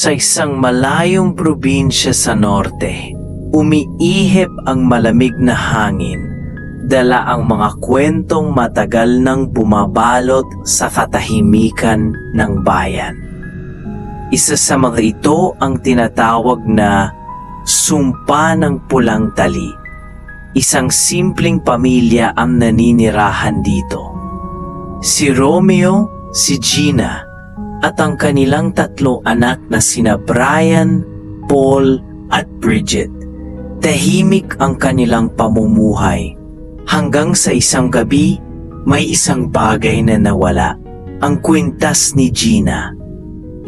Sa isang malayong probinsya sa norte, umiihip ang malamig na hangin. Dala ang mga kwentong matagal nang bumabalot sa katahimikan ng bayan. Isa sa mga ito ang tinatawag na Sumpa ng Pulang Tali. Isang simpleng pamilya ang naninirahan dito. Si Romeo, si Gina, at ang kanilang tatlo anak na sina Brian, Paul, at Bridget. Tahimik ang kanilang pamumuhay. Hanggang sa isang gabi, may isang bagay na nawala. Ang kwintas ni Gina.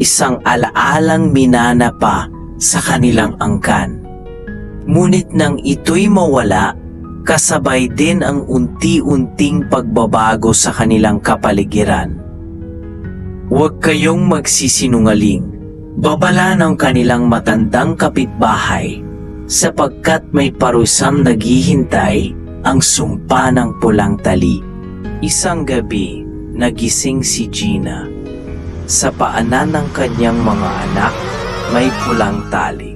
Isang alaalang minana pa sa kanilang angkan. Ngunit nang ito'y mawala, kasabay din ang unti-unting pagbabago sa kanilang kapaligiran. Huwag kayong magsisinungaling. Babala ng kanilang matandang kapitbahay sapagkat may parusang naghihintay ang sumpa ng pulang tali. Isang gabi, nagising si Gina. Sa paanan ng kanyang mga anak, may pulang tali.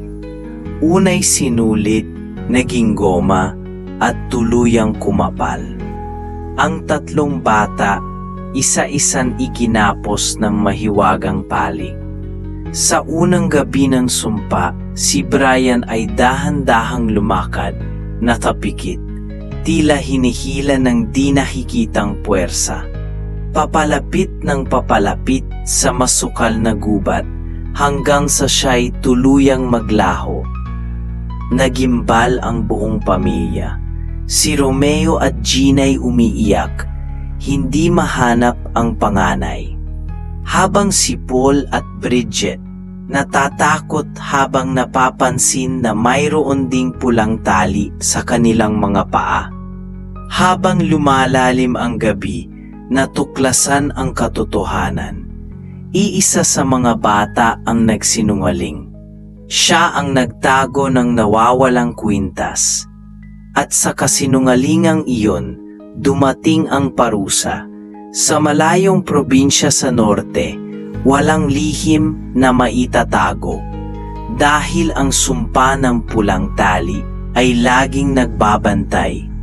Unay sinulit, naging goma, at tuluyang kumapal. Ang tatlong bata, isa-isan iginapos ng mahiwagang pali. Sa unang gabi ng sumpa, si Brian ay dahan-dahang lumakad, nakapikit, tila hinihila ng di nakikitang puwersa. Papalapit ng papalapit sa masukal na gubat hanggang sa siya'y tuluyang maglaho. Nagimbal ang buong pamilya. Si Romeo at Gina'y umiiyak, hindi mahanap ang panganay. Habang si Paul at Bridget natatakot habang napapansin na mayroon ding pulang tali sa kanilang mga paa. Habang lumalalim ang gabi, natuklasan ang katotohanan. Iisa sa mga bata ang nagsinungaling. Siya ang nagtago ng nawawalang kwintas. At sa kasinungalingang iyon, dumating ang parusa. Sa malayong probinsya sa norte, walang lihim na maitatago. Dahil ang sumpa ng pulang tali ay laging nagbabantay